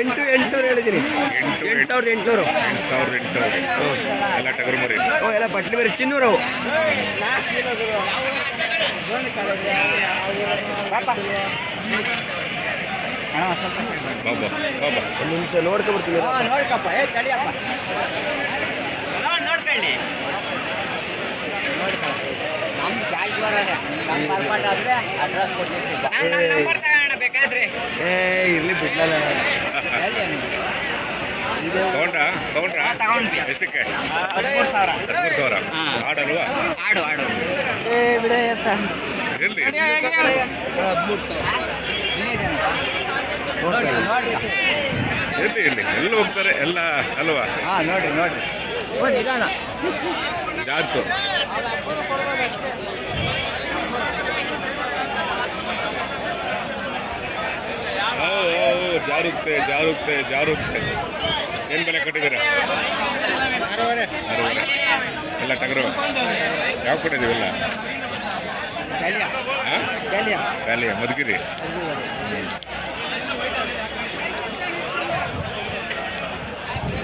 ಎಂಟು ಎಂಟುನೂರು ಹೇಳಿದ್ದೀನಿ ಎಂಟು ಸಾವಿರದ ಎಂಟುನೂರು. ಎಂಟು ಸಾವಿರದ ಎಂಟುನೂರು. ಎಲ್ಲ ಓ ಎಲ್ಲ ಬಟ್ಲಿ ಚಿನ್ನೂರು. ಅವು ಒಂದು ನಿಮಿಷ ನೋಡ್ಕಪ್ಪ. ಏ ನೋಡ್ಕೊಳ್ಳಿ ನಮ್ಮ ಕ್ಯಾಶ್ ಬರೋಣ ಅಡ್ರೆಸ್ ಕೊಟ್ಟಿರ್ತೀವಿ. ಏ ಇರ್ಲಿ ಬಿಡ್ಲಲ್ಲ? ತಗೊಂಡ್ರಾ? ತಗೊಂಡ್ರಾ? ತಗೊಂಡ್ವಿ. ಎಷ್ಟಕ್ಕೆ? ಹದಿಮೂರು ಸಾವಿರ. ಹದಿಮೂರು ಸಾವಿರ. ಆಡಲ್ವಾ ಆಡು ಆಡು ಏ ಬಿಡೆ ಅಂತ ಎಲ್ಲಿ? ಹದಿಮೂರು ಸಾವಿರ. ಎಲ್ಲಿ ಎಲ್ಲಿ? ಎಲ್ಲ ಹೋಗ್ತಾರೆ? ಎಲ್ಲ ಅಲ್ವಾ? ಹಾ ನೋಡ್ರಿ ನೋಡ್ರಿ. ನಿಧಾನ ಜಾತು ಹೌದು ಜಾರುಕ್ತೆ ಜಾರುಕ್ತೆ ಜಾರುತ್ತೆ ಏನು ಬೆಲೆ ಕೊಟ್ಟಿದ್ದೀರಾ? ಎಲ್ಲ ಟಗರು. ಯಾವ ಕೊಟ್ಟಿದ್ದೀವಲ್ಲ ಬ್ಯಾಲಿಯ ಮಧುಗಿರಿ.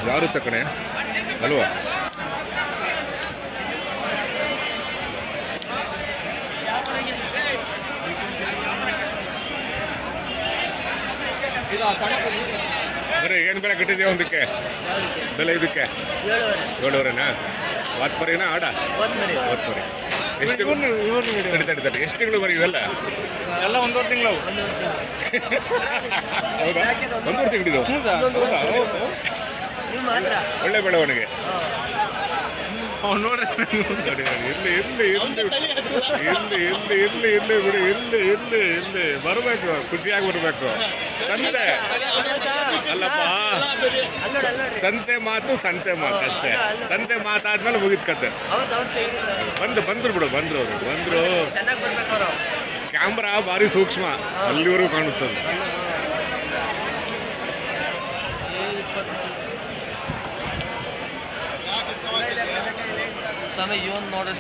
ಜಾರುತ್ತೆ ಕಣೆ? ಅಲ್ವಾ? ಬರೀ ಏನು ಬೆಲೆ ಕಟ್ಟಿದ್ಯಾ ಒಂದಕ್ಕೆ? ಬೆಲೆ ಇದಕ್ಕೆ? ಏಳುವರೆನಾ? ಹತ್ತು ಮರಿನಾ ಆಡ? ಹತ್ತು ಮರಿ ಎಷ್ಟು ತಡಿ ತಡಿ ತಡಿ. ಎಷ್ಟು ತಿಂಗಳು ಮರಿ ಇವೆಲ್ಲ? ಎಲ್ಲ ಒಂದೂವರೆ ತಿಂಗಳು. ಹೌದಾ? ಒಂದೂವರೆ ತಿಂಗಳಿದು? ಹೌದಾ? ಒಳ್ಳೆ ಬೆಳವಣಿಗೆ. ನೋಡ್ರಿ ನೋಡಿ, ನೋಡಿ, ಇರ್ಲಿ ಇರ್ಲಿ ಇರ್ಲಿ. ಇರ್ಲಿ ಇರ್ಲಿ ಇರ್ಲಿ ಇರ್ಲಿ ಬಿಡಿ ಇರ್ಲಿ ಇರ್ಲಿ ಇರ್ಲಿ. ಬರಬೇಕು ಖುಷಿಯಾಗಿ ಬರಬೇಕು. ಸಂತೆ. ಅಲ್ಲಪ್ಪ. ಸಂತೆ ಮಾತು ಸಂತೆ ಮಾತು ಅಷ್ಟೇ. ಸಂತೆ ಮಾತಾದ್ಮೇಲೆ ಮುಗಿದ ಕತೆ. ಬಂದು ಬಂದ್ರು ಬಿಡು ಬಂದ್ರು ಅವರು ಬಂದ್ರು. ಚೆನ್ನಾಗಿ ಬರ್ಬೇಕು ಅವರು. ಕ್ಯಾಮ್ರಾ ಭಾರಿ ಸೂಕ್ಷ್ಮ. ಅಲ್ಲಿವರೆಗೂ ಕಾಣುತ್ತದೆ ಸ್ವಾಮಿ ಇವನ್ ನೋಡ್ರಿ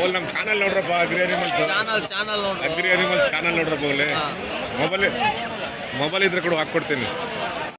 ಓಲ್ ನಮ್ಮ ಚಾನಲ್ ನೋಡ್ರಪ್ಪ ಅಗ್ರಿ ಅನಿಮಲ್ಸ್ ಚಾನಲ್ ಚಾನಲ್ ನೋಡ್ರಿ. ಅಗ್ರಿ ಅನಿಮಲ್ಸ್ ಚಾನಲ್ ನೋಡ್ರಪ್ಪ. ಮೊಬೈಲ್ ಮೊಬೈಲ್ ಇದ್ರೆ ಕೂಡ ಹಾಕ್ಕೊಡ್ತೀನಿ.